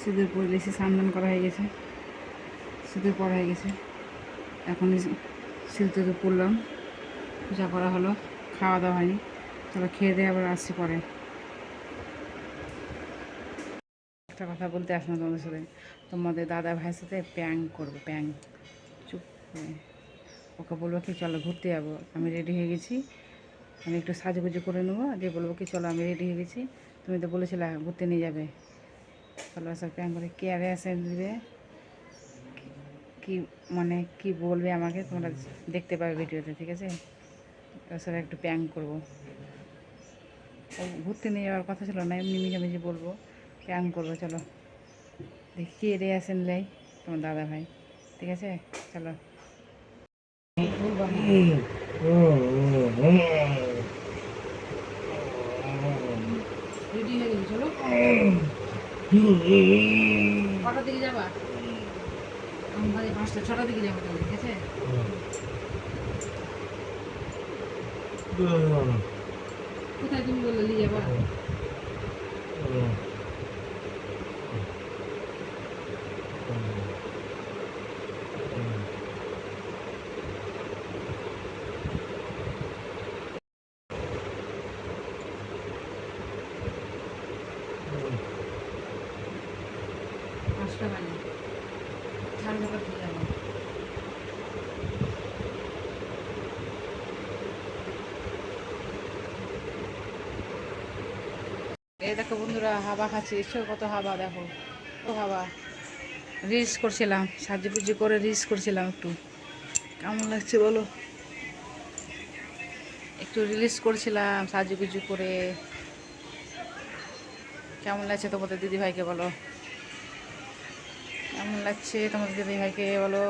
সিঁদুর পরে দিয়েছি স্নান করা হয়ে গেছে। সিঁদুর পরা হয়ে গেছে। এখন সিঁদুর পড়লাম। পূজা করা হলো, খাওয়া দাওয়া হয়নি। তাহলে খেয়ে দিয়ে আবার আসছি পরে। একটা কথা বলতে আসলাম তোমাদের সাথে। তোমাদের দাদা ভাইয়ের সাথে প্যাং করব প্যাং চুপ করে। ওকে বলব কি, চলো ঘুরতে যাব। আমি রেডি হয়ে গেছি। আমি একটু সাজুগুজু করে নেব। দিয়ে বলব কি, চলো আমি রেডি হয়ে গেছি। তুমি তো বলেছিলে ঘুরতে নিয়ে যাবে। চলো সব প্যাং করে কে আরে আসে দিবে। কি মানে কি বলবে আমাকে তোমরা দেখতে পাবে ভিডিওতে, ঠিক আছে? সাথে একটু প্যাং করব। ঘুরতে নিয়ে যাওয়ার কথা ছিল না, এমনি মিশামিশি বলব। প্যাং করব, চলো। দেখি কে রে আসেন লাই, তোমার দাদা ভাই। ঠিক আছে? চলো। চলো। কটার দিকে যাবা? পাঁচটা, ছটার দিকে যাব তাহলে, ঠিক আছে? কোথায় তুমি বললে নিয়ে যাবা? পাঁচটা বাজে সাড়ে ছটার দিকে যাব এই দেখো বন্ধুরা হাওয়া খাচ্ছি। দেখছ কত হাওয়া দেখো। কত হাওয়া রিলস করছিলাম সাজু পুজো করে রিলস করছিলাম একটু। কেমন লাগছে বলো? একটু রিলিজ করছিলাম সাজু গুজু করে। কেমন লাগছে তোমাদের দিদি ভাইকে বলো? কেমন লাগছে? তোমাদের দিদি ভাইকে বলো?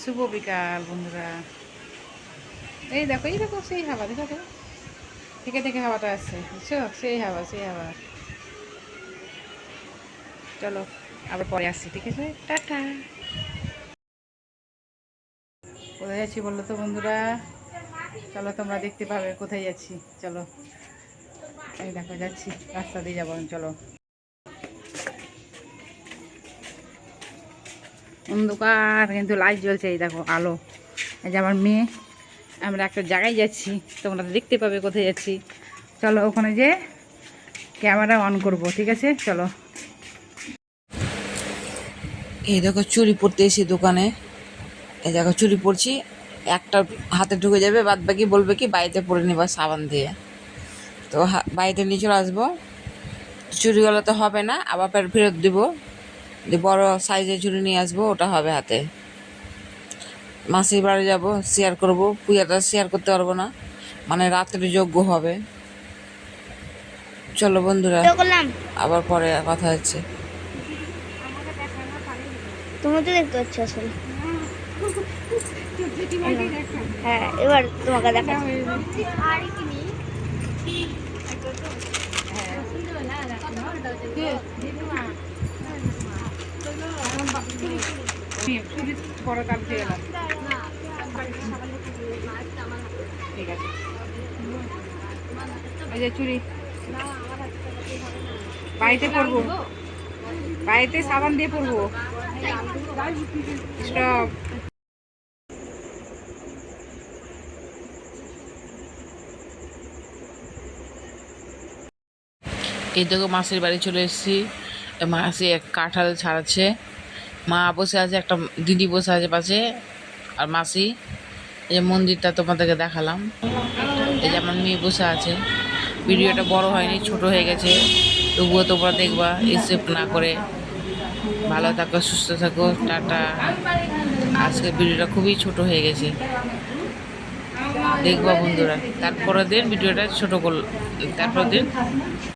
শুভ বিকাল, বন্ধুরা। এই দেখো এই দেখো, সেই হাওয়া, দেখো তো থেকে থেকে হাওয়াটা আসছে, বুঝছ? সেই হাওয়া সেই হাওয়া। চলো, আবার পরে আসছি, ঠিক আছে? টাটা। কোথায় যাচ্ছি বলল তো, বন্ধুরা? চলো, তোমরা দেখতে পাবে কোথায় যাচ্ছি, চলো। এই দেখো, যাচ্ছি, রাস্তা দিয়ে যাব চলো। অন্ধকার, কিন্তু লাইট জ্বলছে, এই দেখো, আলো। এই যে আমার মেয়ে, আমরা একটা জায়গায় যাচ্ছি, তোমরা দেখতে পাবে কোথায় যাচ্ছি। চলো, ওখানে যে ক্যামেরা অন করব, ঠিক আছে? চলো। এই দেখো চুরি পরতে এসে দোকানে। এই দেখো চুরি পরছি, একটা হাতে ঢুকে যাবে বাদ বাকি বলবে কি, বাড়িতে পরে নেবা সাবান দিয়ে। তো বাড়িতে নিয়ে চলে আসব। চুরি চুরিগুলো তো হবে না, আবার ফের ফেরত দিব। যে বড় সাইজের চুরি নিয়ে আসব ওটা হবে হাতে। মাসির বাড়ি যাব শেয়ার করব। পূজাটা শেয়ার করতে পারব না। মানে রাত্রে যোগ্য হবে। চলো বন্ধুরা আবার পরে কথা হচ্ছে। তুমি তো দেখতে পাচ্ছ আসলে হ্যাঁ এবার তোমাকে দেখা ঠিক আছে এই যে চুরি বাড়িতে পরবো। বাড়িতে সাবান দিয়ে পরবো। স্টপ। এই দেখো মাসির বাড়ি চলে এসেছি। মাসি এক কাঁঠাল ছাড়াচ্ছে। মা বসে আছে, একটা দিদি বসে আছে পাশে, আর মাসি। এই যে মন্দিরটা তোমাদেরকে দেখালাম। এই যে আমার মেয়ে বসে আছে। ভিডিওটা বড় হয়নি, ছোট হয়ে গেছে। তবুও তোমরা দেখবা এসে না করে। ভালো থাকো, সুস্থ থাকো, টাটা। আজকে ভিডিওটা খুবই ছোট হয়ে গেছে। দেখবা বন্ধুরা। তারপরের দিন ভিডিওটা ছোট করল তারপর দিন